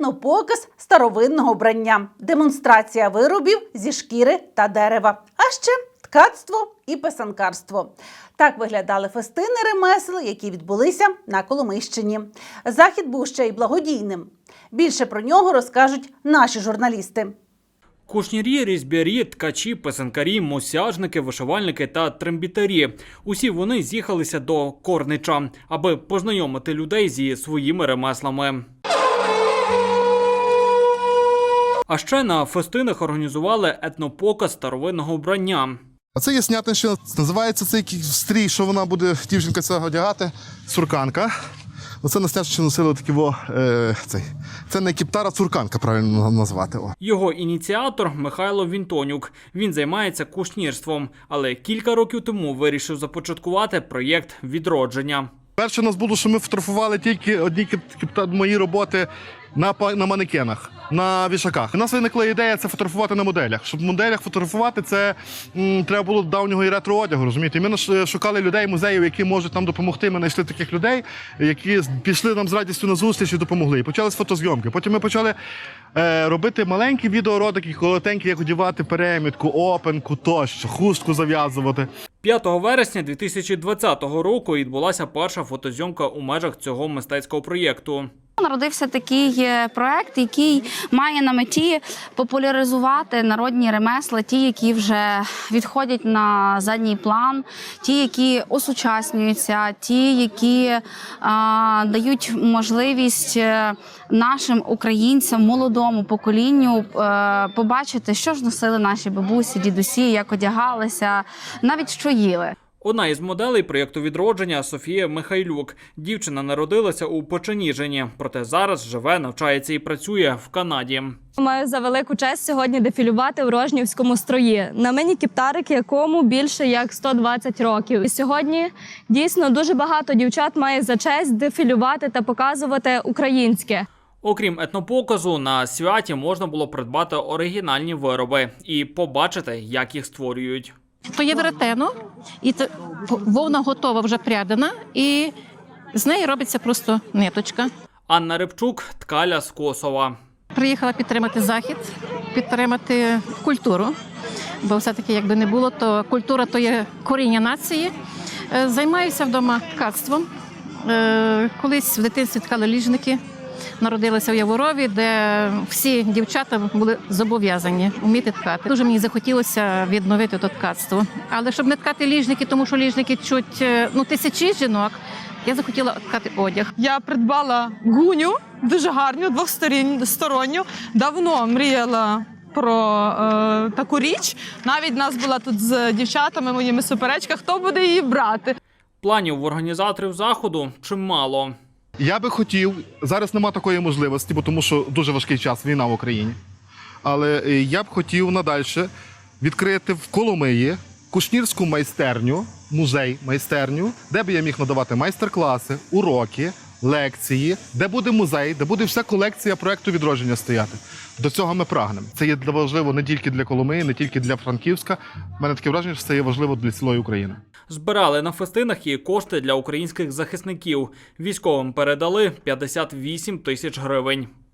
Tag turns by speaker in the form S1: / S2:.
S1: етнопоказ старовинного брання, демонстрація виробів зі шкіри та дерева, а ще ткацтво і писанкарство. Так виглядали фестини ремесел, які відбулися на Коломийщині. Захід був ще й благодійним. Більше про нього розкажуть наші журналісти.
S2: Кушнірі, різьбярі, ткачі, писанкарі, мосяжники, вишивальники та трембітарі. Усі вони з'їхалися до Корнича, аби познайомити людей зі своїми ремеслами. А ще на фестинах організували етнопоказ старовинного вбрання.
S3: А це є снятинщина, називається цей стрій, що вона буде дівчинка цього одягати, сурканка. Оце на снятинщину носили такі во, е, цей. Це не кіптара, цурканка, правильно назвати. О.
S2: Його ініціатор Михайло Вінтонюк. Він займається кушнірством, але кілька років тому вирішив започаткувати проєкт відродження.
S3: Перше у нас було, що ми фотографували тільки одні кіп- мої роботи на, на манекенах, на вішаках. У нас виникла ідея це фотографувати на моделях. Щоб в моделях фотографувати, це м, треба було давнього і ретро одягу, розумієте? Ми шукали людей, музеїв, які можуть нам допомогти. Ми знайшли таких людей, які пішли нам з радістю на зустріч і допомогли. І почали з фотозйомки. Потім ми почали е, робити маленькі відеоролики, коротенькі, як одягати перемітку, опенку тощо, хустку зав'язувати.
S2: 5 вересня 2020 року відбулася перша фотозйомка у межах цього мистецького проєкту.
S4: Народився такий е, проект, який має на меті популяризувати народні ремесла, ті, які вже відходять на задній план, ті, які осучаснюються, ті, які а, дають можливість е, нашим українцям, молодому поколінню е, побачити, що ж носили наші бабусі, дідусі, як одягалися, навіть що їли.
S2: Одна із моделей проєкту відродження Софія Михайлюк. Дівчина народилася у Печеніжині, проте зараз живе, навчається і працює в Канаді.
S5: Маю за велику честь сьогодні дефілювати в Рожнівському строї. На мені кіптарик, якому більше як 120 років. І сьогодні дійсно дуже багато дівчат має за честь дефілювати та показувати українське.
S2: Окрім етнопоказу, на святі можна було придбати оригінальні вироби і побачити, як їх створюють.
S6: То є веретено, і це вовна готова вже прядена, і з неї робиться просто ниточка.
S2: Анна Рибчук, ткаля з Косова.
S6: Приїхала підтримати захід, підтримати культуру. Бо все-таки, якби не було, то культура то є коріння нації. Е, Займаюся вдома ткацтвом. Е, Колись в дитинстві ткали ліжники. Народилася в Яворові, де всі дівчата були зобов'язані вміти ткати. Дуже мені захотілося відновити то ткацтво. Але щоб не ткати ліжники, тому що ліжники чуть е, ну, тисячі жінок, я захотіла ткати одяг.
S7: Я придбала гуню дуже гарну, двосторонню. Давно мріяла про е, таку річ. Навіть нас була тут з дівчатами моїми суперечка, хто буде її брати.
S2: Планів в організаторів заходу чимало.
S3: Я би хотів, зараз нема такої можливості, бо тому що дуже важкий час, війна в Україні. Але е, я б хотів надальше відкрити в Коломиї кушнірську майстерню, музей майстерню, де би я міг надавати майстер-класи, уроки, лекції, де буде музей, де буде вся колекція проекту відродження стояти. До цього ми прагнемо. Це є важливо не тільки для Коломиї, не тільки для Франківська. У мене таке враження, що це є важливо для цілої України.
S2: Збирали на фестинах і кошти для українських захисників. Військовим передали 58 тисяч гривень.